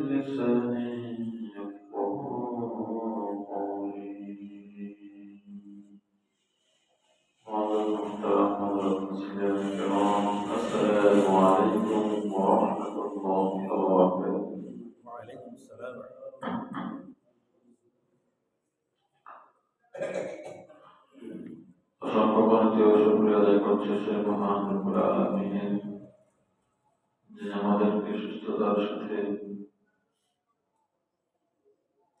لساني يفقه قولي وعليكم السلام ورحمة الله السلام عليكم ورحمة الله وبركاته وعليكم السلام অসংখ্য গণিত ও শুক্রিয়া আদায় করছে সে মহান রব্বুল আলামিনের যে আমাদেরকে সহিষ্ণুতার সাথে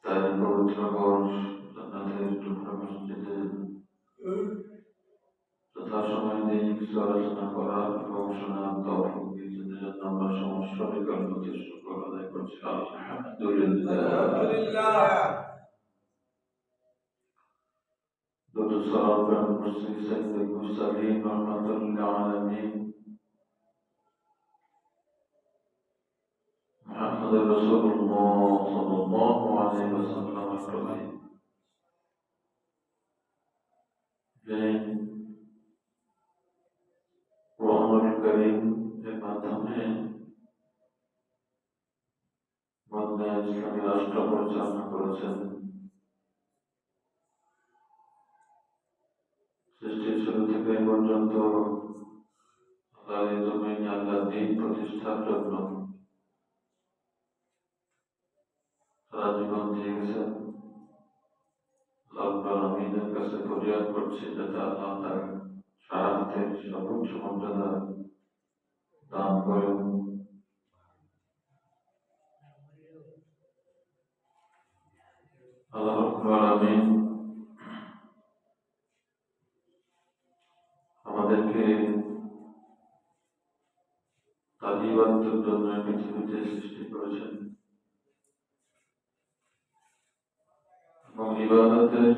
তার পবিত্র ঘর জান্নাতের টুকরা মসজিদে যথাসময় নেই কিছু আলোচনা করা এবং শোনার তফিক দিয়েছেন জন্য আমরা সমস্যা বিকল্প চেষ্টা করে আদায় করছি আলহামদুলিল্লাহ দুটো সরাব করছি সৈয়দ মুসালিম রহমাতুল্লাহ আলামিন محمد رسول الله صلی الله علیه و سلم فرمایید যে কোরআনুল করিম এর মাধ্যমে মধ্যে ইসলামী রাষ্ট্র পরিচালনা করেছেন সৃষ্টির শুরু থেকে এই পর্যন্ত আল্লাহর জমিনে আল্লাহ দিন প্রতিষ্ঠার জন্য গেছেন আমিনের কাছে ফরিয়াদ করছি যাতে আল্লাহ তার সর্বোচ্চ মর্যাদা দান করেন। আমাদেরকে জন্য পৃথিবীতে সৃষ্টি করেছেন। এবং ইবাদতের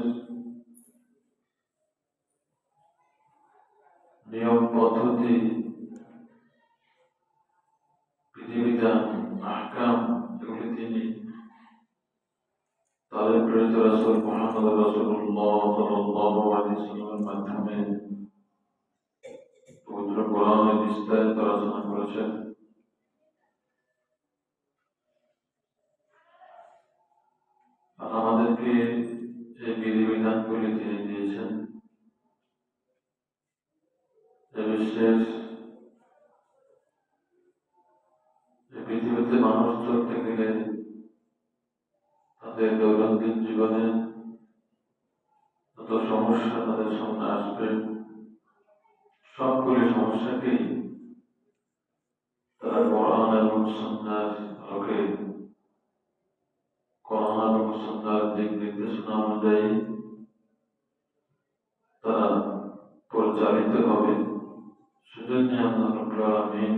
নিয়ম, পদ্ধতি, বিধিবিধান, আহকাম, এগুলি তিনি তাদের প্রেরিত রাসূল মুহাম্মদ আলাইহি সাল্লামের মাধ্যমে পবিত্র কোরআনে বিস্তারিত আলোচনা করেছেন আর আমাদেরকে এই বিধিবিধানগুলি তিনি দিয়েছেন এ বিশ্বের এই পৃথিবীতে মানুষ চলতে গেলে তাদের দৈনন্দিন জীবনে যত সমস্যা তাদের সামনে আসবে সবগুলি সমস্যাকেই তারা কোরআন এবং সন্ন্যাস আলোকে কোরআন এবং সন্ন্যাস দিক নির্দেশনা অনুযায়ী তারা পরিচালিত হবে সেজন্য আল্লাহ আলামিন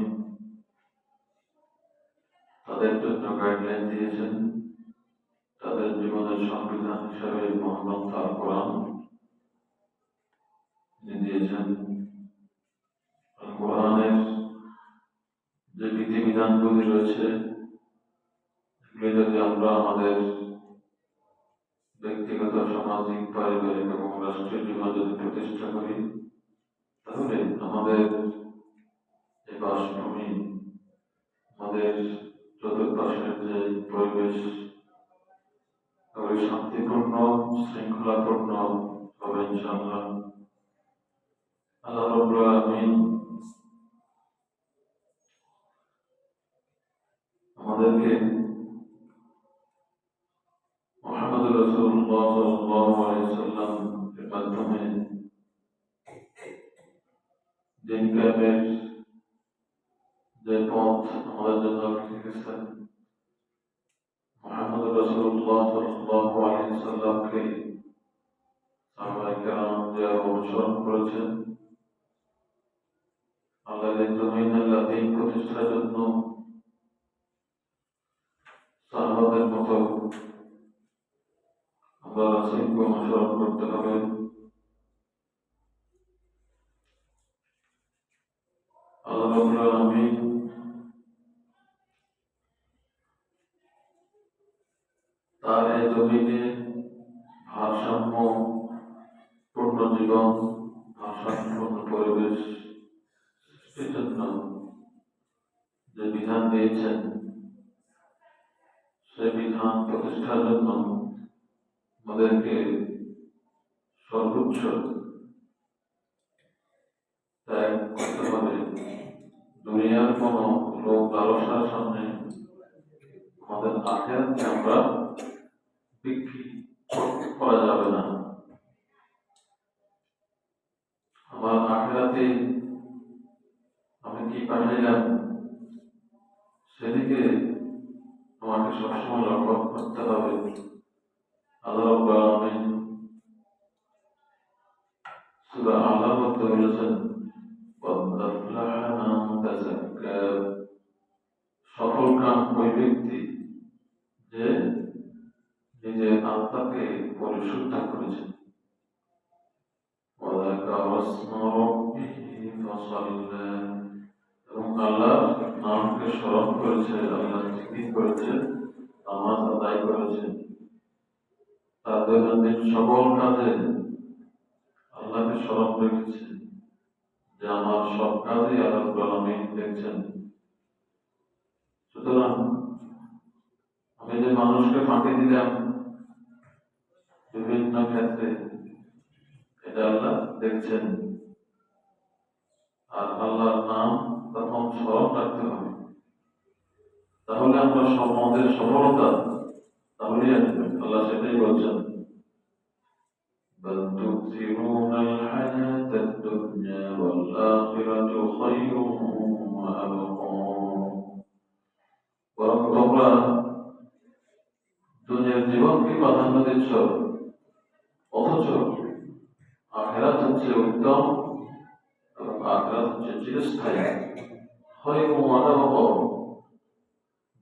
তাদের জন্য গাইডলাইন দিয়েছেন। তাদের জীবনের সংবিধান হিসাবে মহাগ্রন্থ আল কোরআন দিয়েছেন। কোরআনের যে বিধিবিধানগুলি রয়েছে যদি আমরা আমাদের ব্যক্তিগত, সামাজিক, পারিবারিক এবং রাষ্ট্রীয় জীবন যদি প্রতিষ্ঠা করি, তাহলে আমাদের এই বাসভূমি আমাদের চতুর্পাশের যে পরিবেশ শান্তিপূর্ণ শৃঙ্খলাপূর্ণ হবে আল্লাহ আমাদেরকে মোহাম্মদ এর মাধ্যমে যে আমাদের জন্য রেখে গেছেন মোহাম্মদ রাসূলুল্লাহ সাল্লাল্লাহু আলাইহি সাল্লামকে সাহাবায়ে কেরাম যারা অনুসরণ করেছেন আল্লাহর জমিন আল্লাহ দিন প্রতিষ্ঠার জন্য সাহাবাদের মতো আমরা রাসূলকে অনুসরণ করতে হবে আল্লাহ রাব্বুল আলামিন জমিনে ভারসাম্য পূর্ণ জীবন ভারসাম্যপূর্ণ পরিবেশ সৃষ্টির যে বিধান দিয়েছেন সে বিধান প্রতিষ্ঠার জন্য আমাদেরকে সর্বোচ্চ ত্যাগ করতে হবে। দুনিয়ার কোনো লোক লালসার সামনে আমাদের আখেরাতকে আমরা? বিক্রি করা যাবে না। আবার আখেরাতে আমি কি পাঠাইলাম সেদিকে আমাকে সবসময় লক্ষ্য করতে হবে। আল্লাহ সুরা আল্লাহ করতে বলেছেন সফল কাম ওই ব্যক্তি যে আত্মাকে পরিশুদ্ধ করেছেন। করেছে দৈনন্দিন কাজে আল্লাহকে স্মরণ যে আমার সব আল্লাহ আমি দেখছেন। সুতরাং আমি যে মানুষকে ফাঁকি দিলাম বিভিন্ন ক্ষেত্রে এটা আল্লাহ দেখছেন আর আল্লাহর নাম তখন স্মরণ রাখতে হবে তাহলে আমরা সব আমাদের সফলতা তাহলেই আসবে আল্লাহ সেটাই বলছেন بل تؤثرون الحياة الدنيا والآخرة خير وأبقى বরং তোমরা দুনিয়ার জীবনকে প্রাধান্য দিচ্ছ অথচ আখেরাত হচ্ছে উত্তম এবং আখেরাত হচ্ছে চিরস্থায়ী। হয় মানব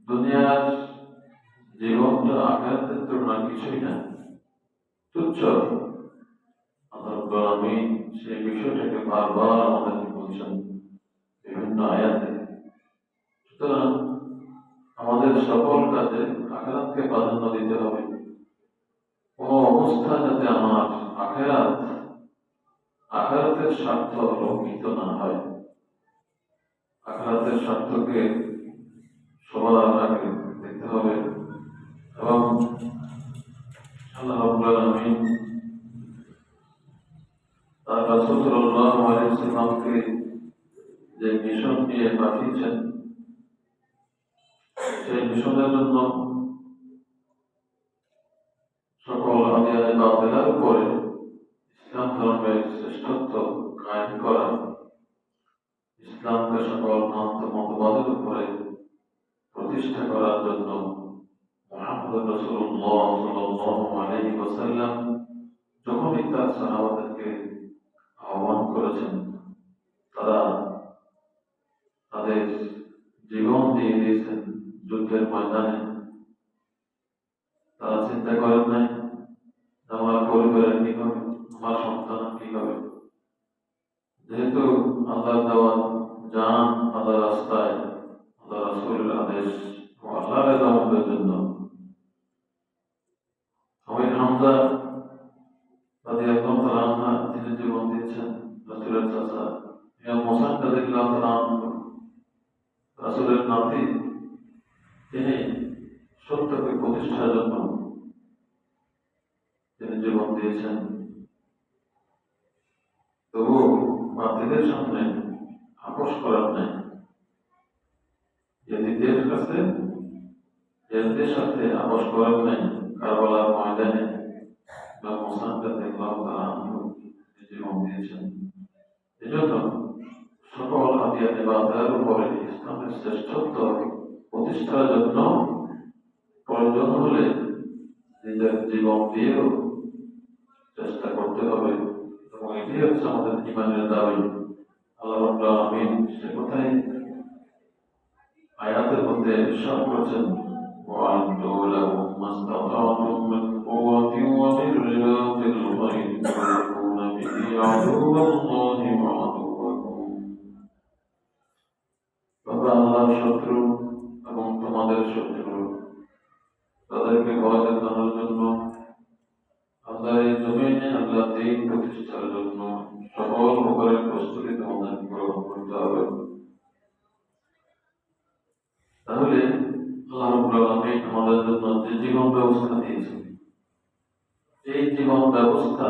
দুনিয়ার জীবনটা আখেরাতের তুলনায় কিছুই না। তুচ্ছ। আমি সেই বিষয়টাকে বারবার আমাদেরকে বলছেন বিভিন্ন আয়াতে। সুতরাং আমাদের সকল কাজে আখেরাতকে প্রাধান্য দিতে হবে। কোন অবস্থা যাতে আমার আখেরাত, আখেরাতের স্বার্থ লঙ্ঘিত না হয়। আখেরাতের স্বার্থকে সবার আগে দেখতে হবে এবং আল্লাহ রাব্বুল তার রাসূল সাল্লাল্লাহু আলাইহি যে মিশন নিয়ে পাঠিয়েছেন, সেই মিশনের জন্য উপরে ইসলাম ধর্মের শ্রেষ্ঠত্ব কায়েম করা, ইসলামকে সকল ভ্রান্ত মতবাদের উপরে প্রতিষ্ঠা করার জন্য মোহাম্মদ রসুল্লাহ সাল্লাল্লাহু আলাইহি ওয়াসাল্লাম যখনই তার সাহাবাদেরকে আহ্বান করেছেন, তারা তাদের জীবন দিয়ে দিয়েছেন যুদ্ধের ময়দানে। তারা চিন্তা করেন নাই আমার পরিবারের কি হবে আমার সন্তান কি হবে যেহেতু আল্লাহ দেওয়া যান আল্লাহ রাস্তায় আল্লাহ রাসূলের আদেশ রেজামতের জন্য। আমি হামজা রাদিয়াল্লাহু তাআলা আনহা তিনি জীবন দিয়েছেন, রাসূলের ইমাম হোসেন রাদিয়াল্লাহু তাআলা আনহু, রাসূলের নাতি, তিনি সত্যকে প্রতিষ্ঠার জন্য তিনি জীবন দিয়েছেন। তবু বাতিলের সামনে আপোষ করার নাই। এদিকের কাছে এদের সাথে আপোষ করার নাই, কারবালার ময়দানে বা মোসানটা দেখলাম তারা জীবন দিয়েছেন। এজন্য সকল হাতিয়া দেবাদার উপরে ইসলামের শ্রেষ্ঠত্ব প্রতিষ্ঠার জন্য প্রয়োজন হলে নিজের জীবন দিয়েও চেষ্টা করতে হবে এবং এটি হচ্ছে আমাদের ইমানের দাবি আল্লাহ রাব্বুল আলামিন সে কথাই আয়াতের মধ্যে ইরশাদ করেছেন وأعدوا لهم ما استطعتم من قوة ومن رباط الخيل ترهبون به عدو الله وعدوكم তবে আল্লাহর শত্রু এবং তোমাদের শত্রু তাদেরকে ভয় দেখানোর জন্য আল্লাহ এই জমিনে আল্লাহ দিন প্রতিষ্ঠার জন্য সকল প্রকারের প্রস্তুতি তোমাদের গ্রহণ করতে হবে। তাহলে আল্লাহ আলামিন আমাদের জন্য যে জীবন ব্যবস্থা দিয়েছেন, এই জীবন ব্যবস্থা,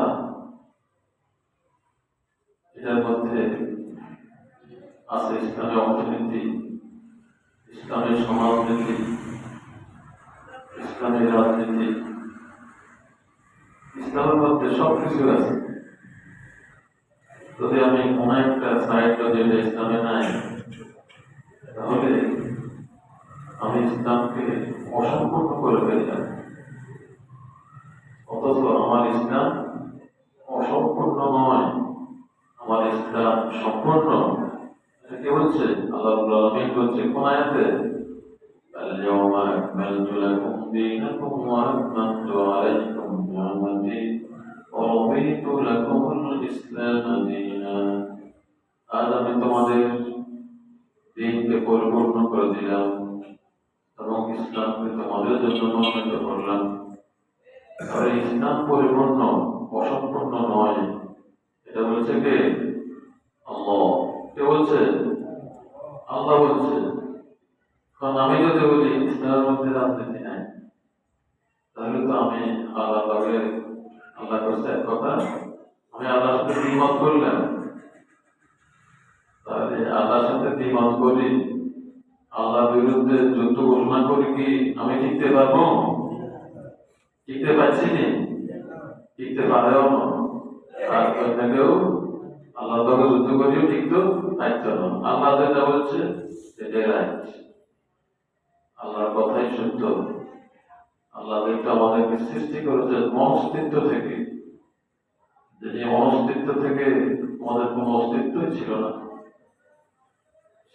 এটার মধ্যে আছে ইসলামের অর্থনীতি ইসলামের সমাজনীতি ইসলামের রাজনীতি ইসলামের মধ্যে সব কিছু আছে যদি আমি কোন একটা সাইড যদি এটা ইসলামে নাই তাহলে আমি ইসলামকে অসম্পূর্ণ করে ফেললাম অথচ আমার ইসলাম অসম্পূর্ণ নয় আমার ইসলাম সম্পূর্ণ এটা কে বলছে আল্লাহ আলমিন বলছে কোন আয়াতে اليوم أكملت لكم دينكم وأتممت عليكم পরিপূর্ণ করে দিলাম এবং ইসলামকে তোমাদের জন্য মনোনীত করলাম। এই ইসলাম পরিপূর্ণ, অসম্পূর্ণ নয়। এটা বলছে কে? কে বলছে? আল্লাহ বলছে। কারণ আমি যদি বলি, ইসলামের মধ্যে রাজনীতি নাই, তাহলে তো আমি আল্লাহ আল্লাহ করছে এক কথা, আমি আল্লাহর সাথে দ্বিমত করলাম। তাহলে আল্লাহর সাথে দ্বিমত করি আল্লাহর বিরুদ্ধে যুদ্ধ ঘোষণা করি কি আমি টিকতে পারব? টিকতে পারছি না? টিকতে পারেও না। আর অন্যকেও আল্লাহ তোকে যুদ্ধ করিও টিকতো পারতো না আল্লাহ যেটা বলছে, সেটাই রাইট। আল্লাহর কথাই সত্য। আল্লাহ যেহেতু আমাদেরকে সৃষ্টি করেছেন অস্তিত্ব থেকে যিনি অস্তিত্ব থেকে আমাদের কোনো অস্তিত্বই ছিল না।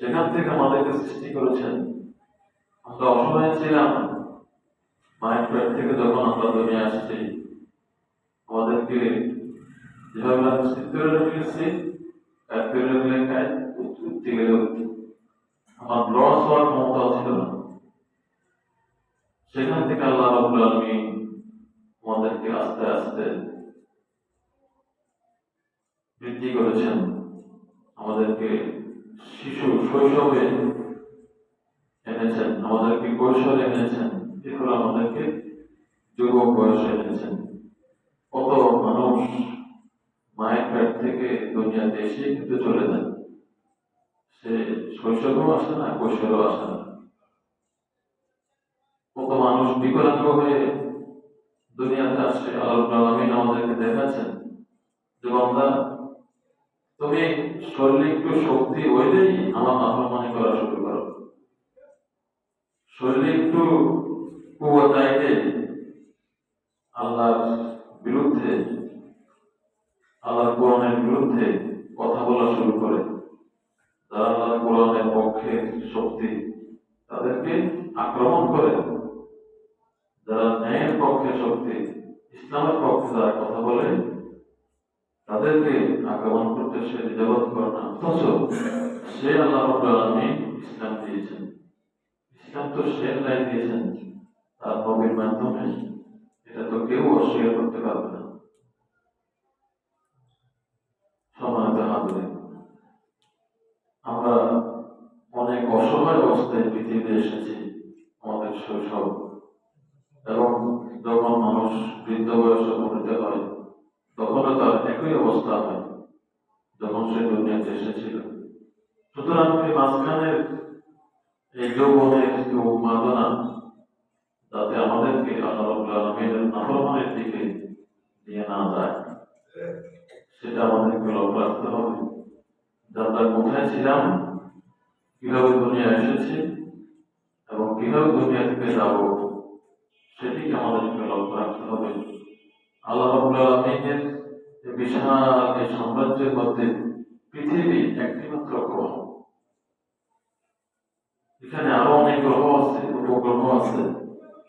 সেখান থেকে আমাদেরকে সৃষ্টি করেছেন, আমরা অসহায় ছিলাম। পেট থেকে যখন আমরা দুনিয়া আসছি, আমাদেরকে যেভাবে করে রেখেছি এক করে লেখায় উঠতে গেলে আমার লস হওয়ার ক্ষমতা ছিল না। সেখান থেকে আল্লাহ রাব্বুল আলামিন আমাদেরকে আস্তে আস্তে বৃদ্ধি করেছেন, আমাদেরকে শিশু শৈশবে এনেছেন, আমাদেরকে কৈশোরে এনেছেন এরপর আমাদেরকে যুবক বয়সে এনেছেন। কত মানুষ মায়ের পেট থেকে দুনিয়াতে এসে কিন্তু চলে যায়। সে শৈশবেও আসে না, কৈশোরেও আসে না। কত মানুষ বিকলাঙ্গ হয়ে দুনিয়াতে আসে। আল্লাহ আলমিন আমাদেরকে দেখাচ্ছেন যে বান্দা তুমি শরীরে একটু শক্তি হইলেই আমার মাথা মনে করা শুরু করো। শরীরে একটু আল্লাহর বিরুদ্ধে, আল্লাহর কোরআনের বিরুদ্ধে কথা বলা শুরু করে। যারা আল্লাহর কোরআনের পক্ষে শক্তি, তাদেরকে আক্রমণ করে। যারা ন্যায়ের পক্ষে শক্তি, ইসলামের পক্ষে যারা কথা বলে তাদেরকে আক্রমণ করতে সে নিজাবত করে না। অথচ সে আল্লাহ আলামিন ইসলাম দিয়েছেন। ইসলাম তো সে লাই দিয়েছেন। তার নবীর মাধ্যমে এটা তো কেউ অস্বীকার করতে পারবে না। সমানত হাজরে আমরা অনেক অসহায় অবস্থায় পৃথিবীতে এসেছি, আমাদের শৈশব। এবং যখন মানুষ বৃদ্ধ বয়সে উপনীত হয়, তখনও তার একই অবস্থা হয়, যখন সে দুনিয়াতে এসেছিল। সুতরাং এই মাঝখানের এই যৌবনের যে উন্মাদনা, যাতে আমাদেরকে আল্লাহ রাব্বুল আলামিনের নাফরমানের দিকে নিয়ে না যায়, সেটা আমাদেরকে লক্ষ্য রাখতে হবে। যে আমরা কোথায় ছিলাম, কীভাবে দুনিয়া এসেছি, এবং কীভাবে দুনিয়া থেকে যাব, সেটিকে আমাদেরকে লক্ষ্য রাখতে হবে। আল্লাহ আলামিনের বিশাল এই সাম্রাজ্যের মধ্যে পৃথিবী একটি গ্রহ। এখানে আরও অনেক গ্রহ আছে, উপগ্রহ আছে।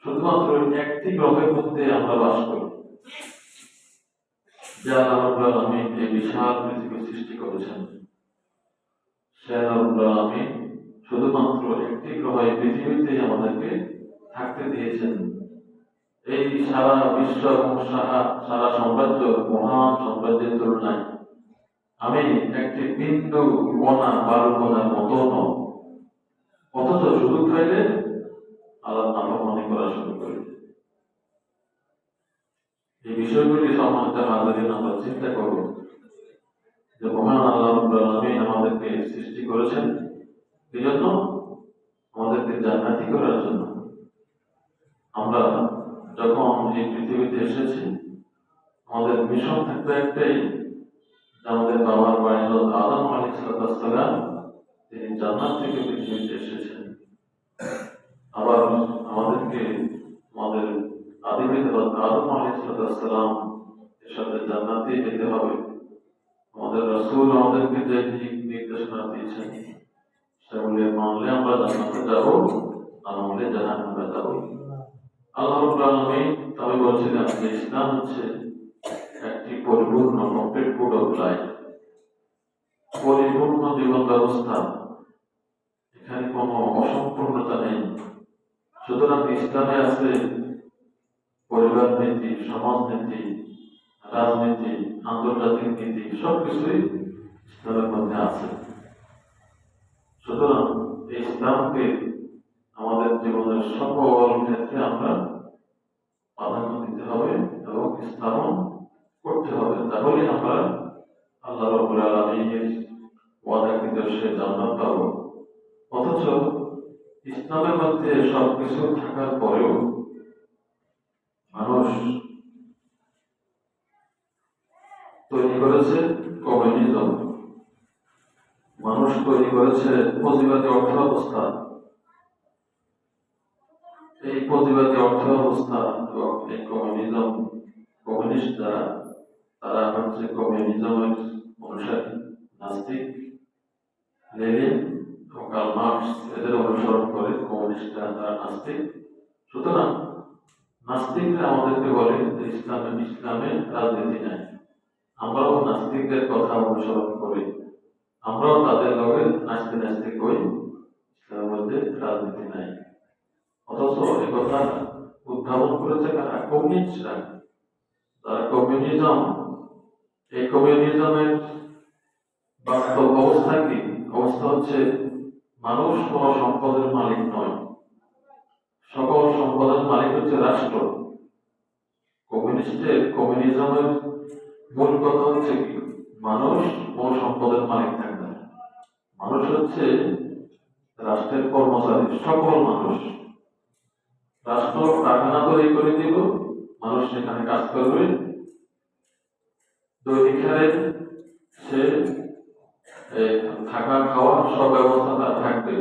শুধুমাত্র একটি গ্রহের মধ্যে আমরা বাস করি। যা আল্লাহ রাব্বুল আলামিন এই বিশাল পৃথিবী সৃষ্টি করেছেন। সে রাব্বুল আলামিন শুধুমাত্র একটি গ্রহ এই পৃথিবীতেই আমাদেরকে থাকতে দিয়েছেন। এই সারা বিশ্ব এবং সারা সারা সাম্রাজ্য মহান সাম্রাজ্যের তুলনায়। আমি একটি বিন্দু কণা বারো কণার মতো ন অথচ সুযোগ পাইলে আল্লাহ মনে করা শুরু করে। এই বিষয়গুলি সম্বন্ধে হাজারিন আমরা চিন্তা করব যে মহান আল্লাহ আমাদেরকে সৃষ্টি করেছেন এই জন্য আমাদেরকে জান্নাতি করার জন্য। আমরা যখন এই পৃথিবীতে এসেছি, আমাদের মিশন থাকবে একটাই আমাদের বাবার বাড়ি হল আদম আলাইসালাম তিনি জান্নাত থেকে পৃথিবীতে এসেছেন। আবার আমাদেরকে আমাদের আদিবিদ আদম আলাইসালাম এর সাথে জান্নাতে যেতে হবে। আমাদের রসুল আমাদেরকে যে দিক নির্দেশনা দিয়েছেন, সেগুলি মানলে আমরা জান্নাতে যাব না মানলে জাহান্নামে যাব। আল্লাহ আলামিন তবে বলছিলেন যে ইসলাম হচ্ছে একটি পরিপূর্ণ কমপ্লিট ফুড অফ লাইফ পরিপূর্ণ জীবন ব্যবস্থা এখানে কোনো অসম্পূর্ণতা নেই। সুতরাং ইসলামে আছে পরিবার নীতি, সমাজ নীতি, রাজনীতি, আন্তর্জাতিক নীতি, সবকিছুই ইসলামের মধ্যে আছে। সুতরাং ইসলামকে জীবনের সকল ক্ষেত্রে আমরা প্রাধান্য দিতে হবে এবং স্থাপন করতে হবে। তাহলে আমরা আল্লাহ রব্বুল আলামিনের ওয়াদাকৃত সে জান্নাত পাবো। অথচ ইসলামের মধ্যে সবকিছু থাকার পরেও মানুষ তৈরি করেছে কমিউনিজম মানুষ তৈরি করেছে পুঁজিবাদী অর্থ ব্যবস্থা এই পুঁজিবাদী অর্থ ব্যবস্থা কমিউনিজম কমিউনিস্ট যারা তারা হচ্ছে কমিউনিজমের অনুসারী, নাস্তিক, লেনিন এবং কার্ল মার্কস এদের অনুসরণ করে কমিউনিস্টরা তারা নাস্তিক। সুতরাং নাস্তিকরা আমাদেরকে বলে যে ইসলামে ইসলামে রাজনীতি নাই। আমরাও নাস্তিকদের কথা অনুসরণ করি। আমরাও তাদের লগে নাচতে নাচতে কই ইসলামের মধ্যে রাজনীতি নাই। অথচ এ কথা উদ্ভাবন করেছে কারা কমিউনিস্টরা যারা কমিউনিজম এই কমিউনিজমের বাস্তব অবস্থা কি? অবস্থা হচ্ছে মানুষ কোন সম্পদের মালিক নয়। সকল সম্পদের মালিক হচ্ছে রাষ্ট্র। কমিউনিস্টের কমিউনিজমের মূল কথা হচ্ছে কি? মানুষ কোন সম্পদের মালিক থাকবে। মানুষ হচ্ছে রাষ্ট্রের কর্মচারী, সকল মানুষ। রাষ্ট্র কারখানা তৈরি করে দিব, মানুষ সেখানে কাজ করবে। দৈনিক হারে সে থাকা খাওয়া সব ব্যবস্থা তার থাকবে।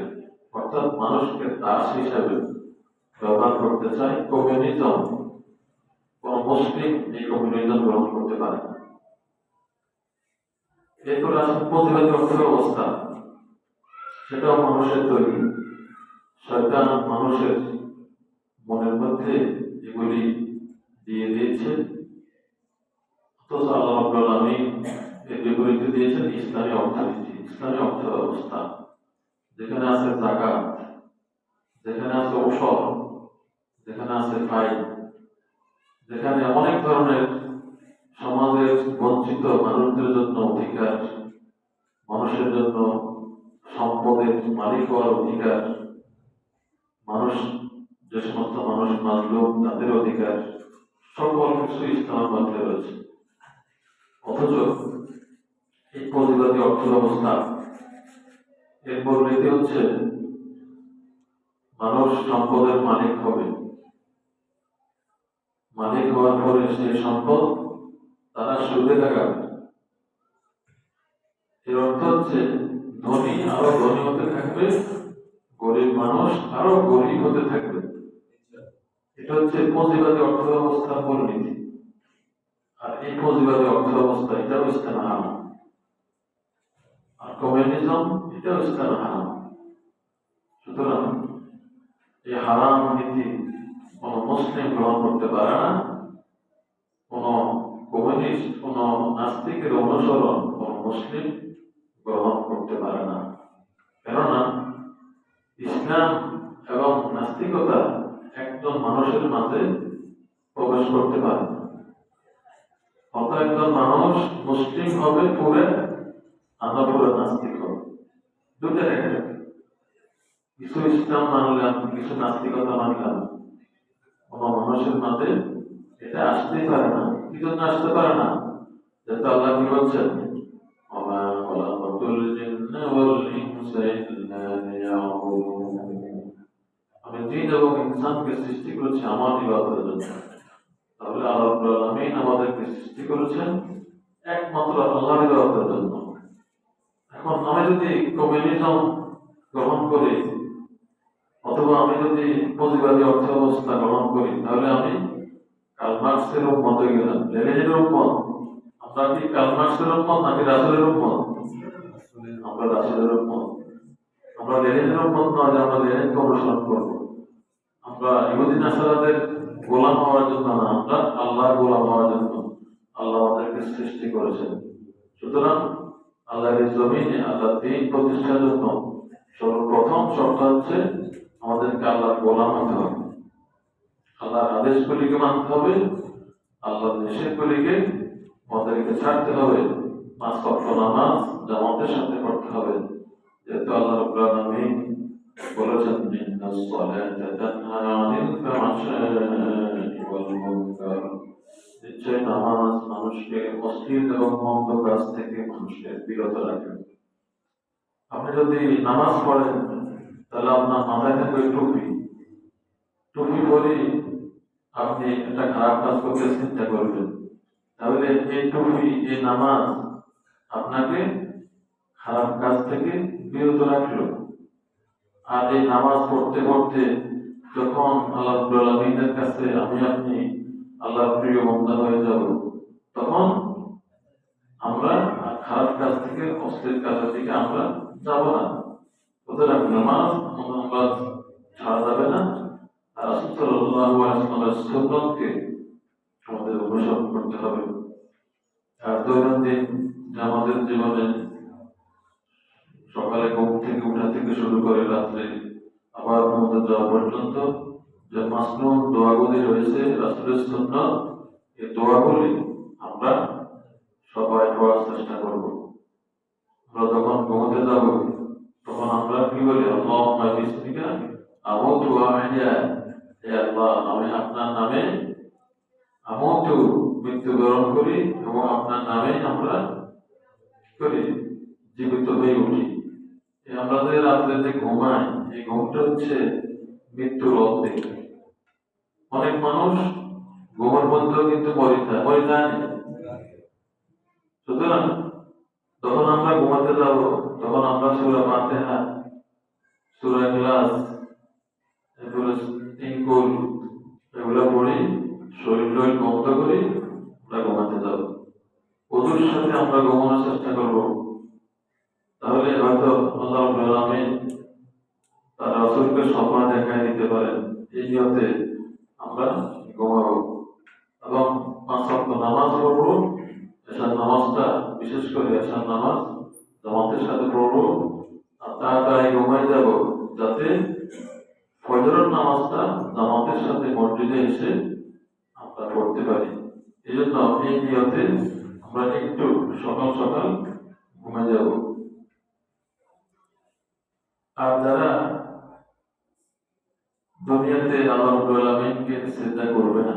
অর্থাৎ মানুষকে দাস হিসাবে ব্যবহার করতে চায় কমিউনিজম। কোন মুসলিম এই কমিউনিজম গ্রহণ করতে পারে এরপর আছে প্রতিবাদী অর্থ ব্যবস্থা। সেটাও মানুষের তৈরি। শয়তান মানুষের মনের মধ্যে এগুলি দিয়ে দিয়েছে অথচ আল্লাহ রাব্বুল আলামিন এর বিপরীতে দিয়েছেন, ইসলামী অর্থনীতি, ইসলামী অর্থ ব্যবস্থা যেখানে আছে জাকাত যেখানে আছে ঔষধ, যেখানে আছে ফাইল যেখানে অনেক ধরনের সমাজের বঞ্চিত মানুষদের জন্য অধিকার, মানুষের জন্য সম্পদের মালিক হওয়ার অধিকার, মানুষ যে সমস্ত মানুষ মাজলুম তাদের অধিকার, সকল কিছু ইসলামের মধ্যে রয়েছে। অথচ এই প্রতিবাদী অর্থ ব্যবস্থা এর পরিণতি হচ্ছে মানুষ সম্পদের মালিক হবে। মালিক হওয়ার পরে সেই সম্পদ তারা সুদে লাগাবে। এর অর্থ হচ্ছে ধনী আরও ধনী হতে থাকবে, গরিব মানুষ আরও গরিব হতে থাকবে। এটা হচ্ছে পুঁজিবাদী অর্থ ব্যবস্থার পরিণতি। আর এই পুঁজিবাদী অর্থ ব্যবস্থা এটাও ইসলাম হারাম। আর কমিউনিজম এটাও ইসলাম হারাম। সুতরাং এই হারাম নীতি কোন মুসলিম গ্রহণ করতে পারে না। কোন কমিউনিস্ট কোন নাস্তিকের অনুসরণ কোন মুসলিম গ্রহণ করতে পারে না। কেননা ইসলাম এবং নাস্তিকতা একজন মানুষের মাঝে প্রবেশ করতে পারে না অত একজন মানুষ মুসলিম হবে পুরে আমরা পুরো নাস্তিক হবে দুটা একটা কিছু ইসলাম মানলাম কিছু নাস্তিকতা মানলাম কোনো মানুষের মাঝে এটা আসতেই পারে না কি জন্য আসতে পারে না যাতে আল্লাহ কি বলছেন وما خلقت الجن والإنس إلا ليعبدون আমি জিন এবং ইনসানকে সৃষ্টি করেছি আমার ইবাদতের জন্য তাহলে আল্লাহ রাব্বুল আমাদেরকে সৃষ্টি করেছেন একমাত্র আল্লাহর ইবাদতের জন্য এখন আমি যদি কমিউনিজম গ্রহণ করি, অথবা আমি যদি পুঁজিবাদী অর্থ ব্যবস্থা গ্রহণ করি, তাহলে আমি কালমার্ক্সের উন্মত হয়ে গেলাম। লেনিনের উন্মত আমরা কি কালমার্ক্সের উন্মত নাকি রাসেলের উন্মত আমরা রাসেলের উন্মত আমরা লেনিনের উন্মত নয় আমরা লেনিনকে অনুসরণ করব। আমরা ইহুদিন আসারাদের গোলাম হওয়ার জন্য না, আমরা আল্লাহর গোলাম হওয়ার জন্য আল্লাহ আমাদেরকে সৃষ্টি করেছেন। সুতরাং আল্লাহর জমিনে আল্লাহ দিন প্রতিষ্ঠার জন্য সর্বপ্রথম শর্ত হচ্ছে আমাদেরকে আল্লাহর গোলাম হতে হবে। আল্লাহর আদেশগুলিকে মানতে হবে, আল্লাহর নিষেধগুলিকে আমাদেরকে ছাড়তে হবে, পাঁচ নামাজ জামাতের সাথে করতে হবে, যেহেতু আল্লাহ রাব্বুল আলামিন ইন্নাস সালাতা তানহা আনিল ফাহশাই ওয়াল মুনকার নিশ্চয় নামাজ মানুষকে অশ্লীল এবং মন্দ কাজ থেকে মানুষকে বিরত রাখে আপনি যদি নামাজ পড়েন তাহলে আপনার মাথায় থাকবে টুপি টুপি পরে আপনি একটা খারাপ কাজ করতে চিন্তা করবেন তাহলে এই টুপি এই নামাজ আপনাকে খারাপ কাজ থেকে বিরত রাখল। আর নামাজ পড়তে পড়তে যখন আল্লাহ আলামিনের কাছে আমি আপনি আল্লাহর প্রিয় বন্ধা হয়ে যাব, তখন আমরা খারাপ কাজ থেকে, অশ্লীল কাজের দিকে আমরা যাব না। সুতরাং নামাজ আমরা ছাড়া যাবে না। আর সাল্লাল্লাহু সুন্নতকে আমাদের অনুসরণ করতে হবে। আর দৈনন্দিন আমাদের জীবনে সকালে ঘুম থেকে উঠা থেকে শুরু করে রাত্রে আবার ঘুমোতে যাওয়া পর্যন্ত যে মাসনুন দোয়াগুলি রয়েছে রাসূলের সুন্নাত এই দোয়াগুলি আমরা সবাই পড়ার চেষ্টা করব। আমরা যখন ঘুমোতে যাব, তখন আমরা কি বলি? আল্লাহুম্মা বিসমিকা আমুতু ওয়া আহইয়া হে আল্লাহ, আমি আপনার নামে আমুতু মৃত্যুবরণ করি এবং আপনার নামে আমরা করি? জীবিত হয়ে উঠি। আমরা যে রাত্রে যে ঘুমাই এই ঘুমটা হচ্ছে মৃত্যুর অর্ধেক। অনেক মানুষ ঘুমের মধ্যেও কিন্তু মরে যায় সুতরাং যখন আমরা ঘুমাতে যাব, তখন আমরা সুরা ফাতিহা, সুরা গ্লাস এগুলো এগুলো পড়ি, শরীর টরীর বন্ধ করি, আমরা ঘুমাতে যাব। ওদের সাথে আমরা ঘুমানোর চেষ্টা করব তাহলে হয়তো আল্লাহ রাব্বুল আলামিন তার রসুলকে স্বপ্ন দেখায় দিতে পারেন। এই নিয়তে আমরা ঘুমাব। এবং পাঁচ নামাজ পড়ব। এসার নামাজটা বিশেষ করে এসার নামাজ জামাতের সাথে পড়ব আর তাড়াতাড়ি ঘুমাই যাব যাতে ফজরের নামাজটা জামাতের সাথে মসজিদে এসে আমরা পড়তে পারি এই জন্য এই নিয়তে আমরা একটু সকাল সকাল ঘুমে যাব আর যারা দুনিয়াতে আল্লাহ রাব্বুল আলামিনকে চিন্তা করবে না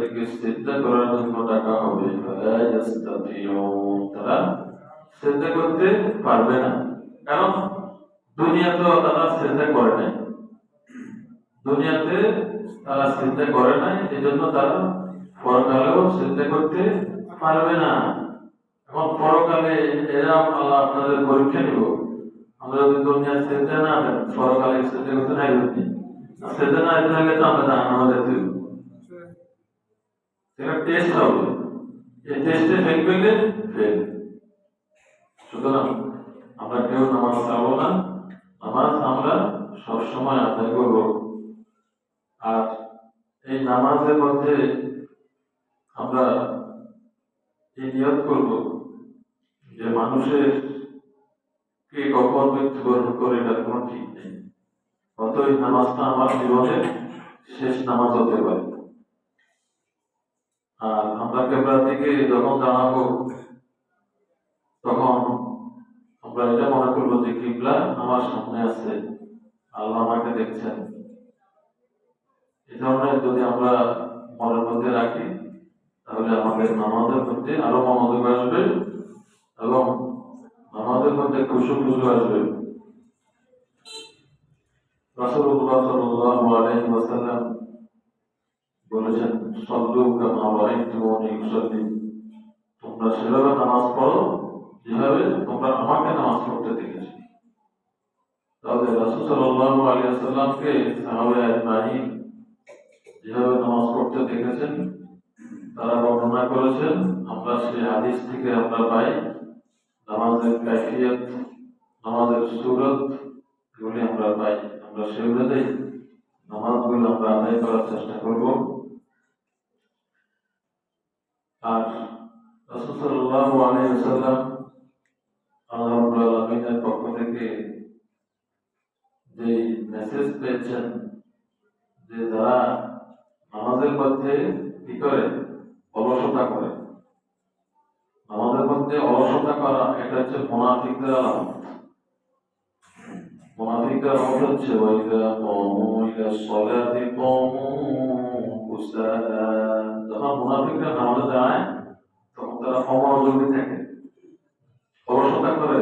তাদেরকে সেদ্ধা করার জন্য টাকা হবে তারা সেদ্ধা করতে পারবে না কারণ দুনিয়া তো তারা সেদ্ধা করে নাই দুনিয়াতে তারা সেদ্ধা করে নাই এই জন্য তারা পরকালেও সেদ্ধা করতে পারবে না এখন পরকালে এরা আল্লাহ আপনাদের পরীক্ষা নিব আমরা যদি দুনিয়া সেদ্ধা না পরকালে সেদ্ধা করতে নাই সেদ্ধা না থাকলে তো আমরা জাহান আমাদের সেটা টেস্ট হবে। এই টেস্টে ফেল করলে ফেল সুতরাং আমরা কেউ নামাজ ছাড়বো না। নামাজ আমরা সবসময় আদায় করব। আর এই নামাজের মধ্যে আমরা এই নিয়ত করব যে মানুষের কে কখন মৃত্যুবরণ করে এটা কোনো ঠিক নেই। এই নামাজটা আমার জীবনের শেষ নামাজ হতে পারে। আর আমরা ক্যামেরার দিকে যখন দাঁড়াবো তখন আমরা এটা মনে করব যে কিবলা আমার সামনে আছে, আল্লাহ আমাকে দেখছেন। এই ধরনের যদি আমরা মনের মধ্যে রাখি, তাহলে আমাদের নামাজের মধ্যে আরও মনোযোগ আসবে এবং নামাজের মধ্যে খুশু খুশু আসবে। রাসূলুল্লাহ সাল্লাল্লাহু আলাইহি ওয়াসাল্লাম বলেছেন সল্লু কামা রাআইতুমুনি উসাল্লি তোমরা সেভাবে নামাজ পড়ো, যেভাবে তোমরা আমাকে নামাজ পড়তে দেখেছ। তাহলে রাসূল আজমাইন যেভাবে নামাজ পড়তে দেখেছেন, তারা বর্ণনা করেছেন, আমরা সেই হাদিস থেকে আমরা পাই, নামাজের কাইফিয়ত, নামাজের সুরত এগুলি আমরা পাই। আমরা সে অনুযায়ী নামাজগুলো আমরা আদায় করার চেষ্টা করব। আর নামাজের কি করে? অলসতা করে। অলসতা করা, এটা হচ্ছে মোনাফিকদের আলামত। মোনাফিকদের হচ্ছে ওয়াইদা কমু ইলা যখন মোনাফিকরা নামাজে যায় তখন তারা অমনোযোগী থাকে অলসতা করে,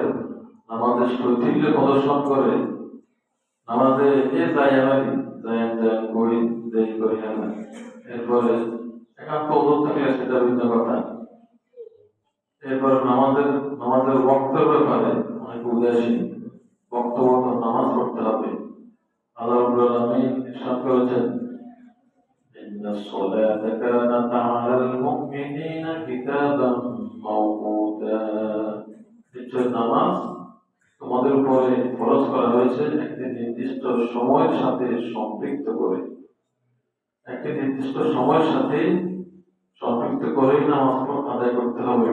নামাজের শৈথিল্য প্রদর্শন করে, নামাজে এ যাই আমি যাই যাই করি, দেরি করি না। এরপরে একান্ত ওজন থাকলে সেটা ভিন্ন কথা এরপরে নামাজের নামাজের বক্তের ব্যাপারে অনেক উদাসীন। বক্তব্য নামাজ পড়তে হবে। আল্লাহ ইরশাদ করেছেন ইন্না সলাতা কানাত আলাল মুমিনিনা কিতাবান মাওকুতা নিশ্চয় নামাজ তোমাদের উপরে ফরজ করা হয়েছে একটি নির্দিষ্ট সময়ের সাথে সম্পৃক্ত করে। একটি নির্দিষ্ট সময়ের সাথে সম্পৃক্ত করেই নামাজ আদায় করতে হবে।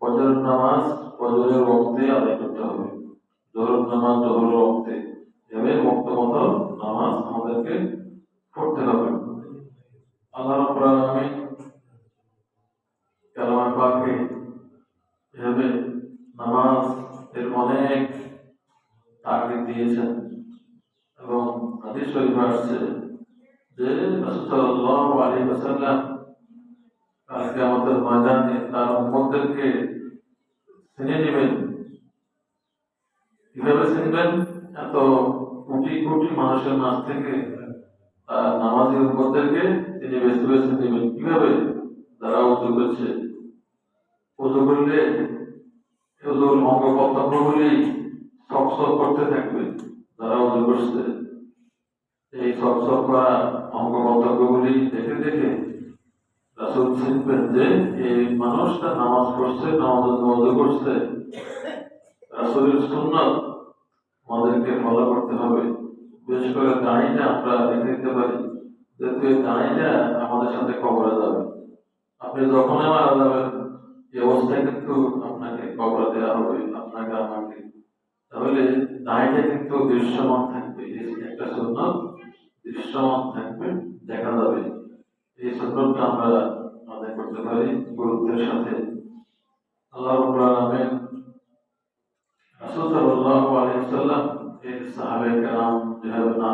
ফজরের নামাজ ফজরের ওক্তে আদায় করতে হবে। জোহর নামাজ জোহরের ওক্তে এভাবে ওক্ত মতো নামাজ আমাদেরকে পড়তে হবে আল্লাহ রাব্বুল আলামিন কালামে পাকে এভাবে নামাজ এর অনেক তাগিদ দিয়েছেন এবং হাদিস শরীফে আসছে যে রাসূল তার উম্মতদেরকে চিনে নেবেন। কীভাবে চিনবেন? এত কোটি কোটি মানুষের মাঝ থেকে তার নামাজি তিনি বেছে বেছে কীভাবে? যারা উজু করছে। উজু করলে ওজুর অঙ্গ প্রত্যঙ্গগুলি সকসক করতে থাকবে। যারা উজু করছে। এই সব করা অঙ্গ প্রত্যঙ্গগুলি দেখে দেখে রাসুল চিনবেন যে এই মানুষটা নামাজ পড়ছে নামাজ করছে রাসুলের সুন্নত আমাদেরকে ফলো করতে হবে। বিশেষ করে দাঁড়িটা আমরা রেখে দিতে পারি যে তুই দাঁড়িটা আমাদের সাথে কবরে যাবে। আপনি যখনই মারা যাবেন, এই অবস্থায় কিন্তু আপনাকে কবরে দেওয়া হবে, আপনাকে আমাকে। তাহলে দাঁড়িটা কিন্তু দৃশ্যমান থাকবে একটা সুন্নত দৃশ্যমান থাকবে, দেখা যাবে। এই সুন্নতটা আমরা আদায় করতে পারি গুরুত্বের সাথে। আল্লাহ আলামিন রাসূল সাল্লাল্লাহু আলাইহি ওয়াসাল্লাম এর সাহাবায়ে কেরাম যেভাবে না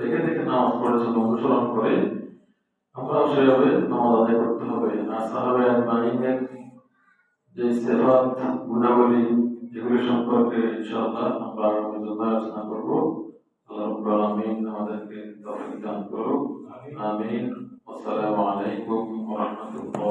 দেখে দেখে নামাজ পড়েছেন অনুসরণ করে আমরাও সেভাবে নামাজ আদায় করতে হবে। আর সাহাবায়ে আজমাইনের যে গুণাবলী, এগুলি সম্পর্কে ইনশাআল্লাহ আমরা আলোচনা করব। আলামিন আমাদেরকে তৌফিক দান করুক। আমিন। আসসালামু আলাইকুম ওয়া রাহমাতুল্লাহ।